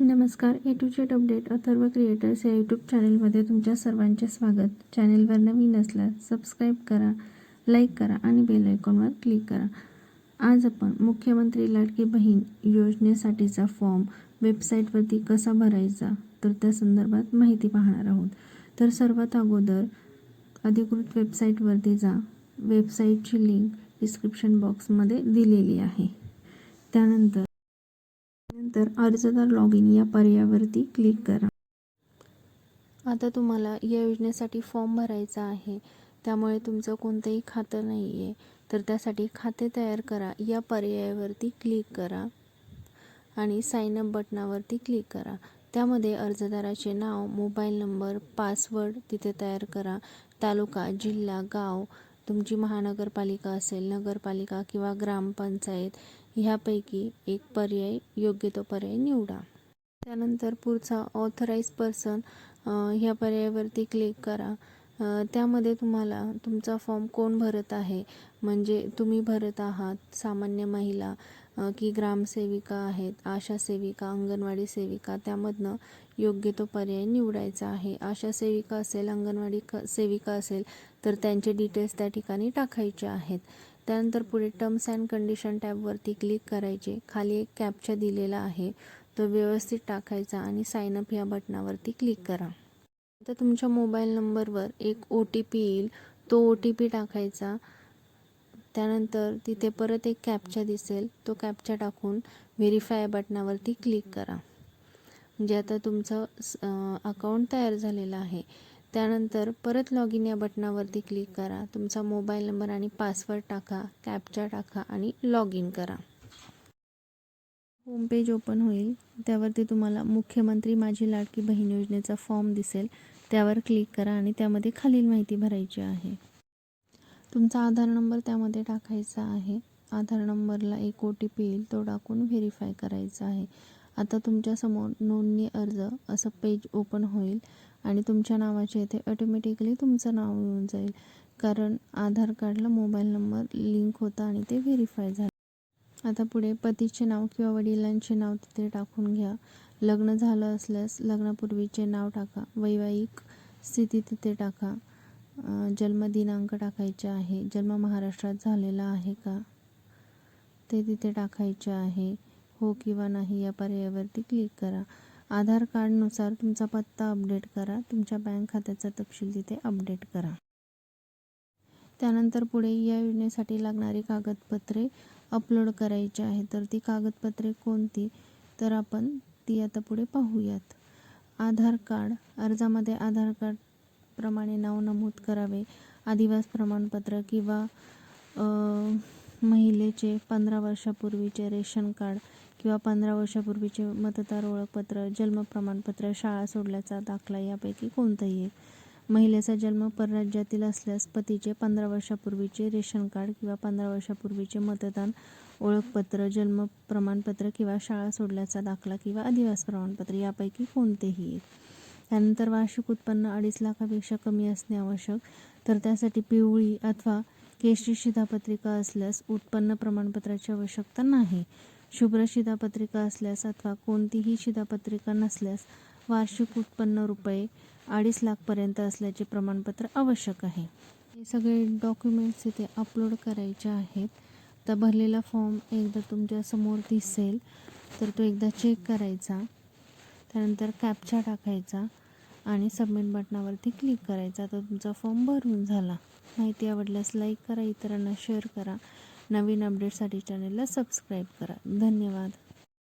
नमस्कार. A to Z update Atharva creators या YouTube चॅनलमध्ये तुमच्या सर्वांचे स्वागत. चॅनेलवर नवीन असल्यास सबस्क्राईब करा लाईक करा आणि बेल आयकॉनवर क्लिक करा. आज आपण मुख्यमंत्री लाडकी बहीण योजनेसाठीचा फॉर्म वेबसाईटवरती कसा भरायचा तर त्या संदर्भात माहिती पाहणार आहोत. तर सर्वात अगोदर अधिकृत वेबसाईटवरती जा. वेबसाईटची लिंक डिस्क्रिप्शन बॉक्समध्ये दिलेली आहे. त्यानंतर नंतर अर्जदार लॉग इन या पर्यायावरती क्लिक करा. आता तुम्हाला या योजनेसाठी फॉर्म भरायचा आहे. त्यामुळे तुमचं कोणतंही खातं नाही आहे तर त्यासाठी खाते तयार करा. या पर्यायावरती क्लिक करा. आणि साइन अप बटनावरती क्लिक करा. त्यामध्ये अर्जदाराचे नाव मोबाईल नंबर पासवर्ड तिथे तयार करा. तालुका जिल्हा गाव तुमची महानगरपालिका असेल नगरपालिका किंवा ग्रामपंचायत ह्यापैकी एक पर्याय योग्य तो पर्याय निवडा. त्यानंतर पुढचा ऑथराईज पर्सन ह्या पर्यायावरती क्लिक करा. त्यामध्ये तुम्हाला तुमचा फॉर्म कोण भरत आहे? म्हणजे तुम्ही भरत आहात सामान्य महिला की ग्रामसेविका आहेत आशा सेविका अंगणवाडी सेविका त्यामधनं योग्य तो पर्याय निवडायचा आहे. आशा सेविका असेल अंगणवाडी क सेविका असेल तर त्यांचे डिटेल्स त्या ठिकाणी टाकायचे आहेत. त्यानंतर पुढे टर्म्स अँड कंडिशन टॅबवरती क्लिक करायचे. खाली एक कॅप्चा दिलेला आहे. तो व्यवस्थित टाकायचा आणि साइन अप या बटनावरती क्लिक करा. आता तुमच्या मोबाईल नंबरवर एक ओ टी पी येईल. तो ओ टी पी टाकायचा. त्यानंतर तिथे परत एक कॅप्चा दिसेल. तो कॅप्चा टाकून व्हेरीफाय बटनावरती क्लिक करा. म्हणजे आता तुमचं अकाउंट तयार झालेलं आहे. त्यानंतर परत लॉग इन या बटनावरती क्लिक करा. तुमचा मोबाईल नंबर आणि पासवर्ड टाका कॅपचा टाका आणि लॉग इन करा. होम पेज ओपन होईल. त्यावरती तुम्हाला मुख्यमंत्री माझी लाडकी बहीण योजनेचा फॉर्म दिसेल. त्यावर क्लिक करा आणि त्यामध्ये खालील माहिती भरायची आहे. तुमचा आधार नंबर त्यामध्ये टाकायचा आहे. आधार नंबरला एक ओ टी पी येईल. तो टाकून व्हेरीफाय करायचा आहे. आता तुमच्यासमोर नोंदणी अर्ज असं पेज ओपन होईल आणि तुमच्या नावाच्या इथे ऑटोमॅटिकली तुमचं नाव येऊन जाईल. कारण आधार कार्डला मोबाईल नंबर लिंक होता आणि ते व्हेरीफाय झालं. आता पुढे पतीचे नाव किंवा वडिलांचे नाव तिथे टाकून घ्या. लग्न झालं असल्यास लग्नापूर्वीचे नाव टाका. वैवाहिक स्थिती तिथे टाका. जन्मदिनांक टाकायचे आहे. जन्म महाराष्ट्रात झालेला आहे का? ते तिथे टाकायचे आहे. हो किंवा नाही या पर्यायावरती क्लिक करा. आधार कार्डनुसार तुमचा पत्ता अपडेट करा. तुमच्या बँक खात्याचा तपशील तिथे अपडेट करा. त्यानंतर पुढे या योजनेसाठी लागणारी कागदपत्रे अपलोड करायची आहे. तर ती कागदपत्रे कोणती? तर आपण ती आता पुढे पाहूयात. आधार कार्ड अर्जामध्ये आधार कार्ड प्रमाणे नाव नमूद करावे. आदिवास प्रमाणपत्र किंवा महिलेचे पंधरा वर्षापूर्वीचे रेशन कार्ड किंवा पंधरा वर्षापूर्वीचे मतदार ओळखपत्र जन्म प्रमाणपत्र शाळा सोडल्याचा दाखला यापैकी कोणतंही एक. महिलेचा जन्म परराज्यातील असल्यास पतीचे पंधरा वर्षापूर्वीचे रेशन कार्ड किंवा पंधरा वर्षापूर्वीचे मतदान ओळखपत्र जन्म प्रमाणपत्र किंवा शाळा सोडल्याचा दाखला किंवा अधिवास प्रमाणपत्र यापैकी कोणतेही एक. त्यानंतर वार्षिक उत्पन्न अडीच लाखापेक्षा कमी असणे आवश्यक. तर त्यासाठी पिवळी अथवा केशरी शिधापत्रिका असल्यास उत्पन्न प्रमाणपत्राची आवश्यकता नाही. शुभ्र शिधापत्रिका असल्यास अथवा कोणतीही शिधापत्रिका नसल्यास वार्षिक उत्पन्न रुपये अडीच लाखपर्यंत असल्याचे प्रमाणपत्र आवश्यक आहे. हे सगळे डॉक्युमेंट्स इथे अपलोड करायचे आहेत. तर भरलेला फॉर्म एकदा तुमच्यासमोर दिसेल तर तो एकदा चेक करायचा त्यानंतर कॅप्चा टाकायचा आणि सबमिट बटनावरती क्लिक करायचा. तर तुमचा फॉर्म भरून झाला. माहिती आवडल्यास लाईक करा इतरांना शेअर करा. नवीन अपडेटसाठी चॅनलला सबस्क्राईब करा. धन्यवाद.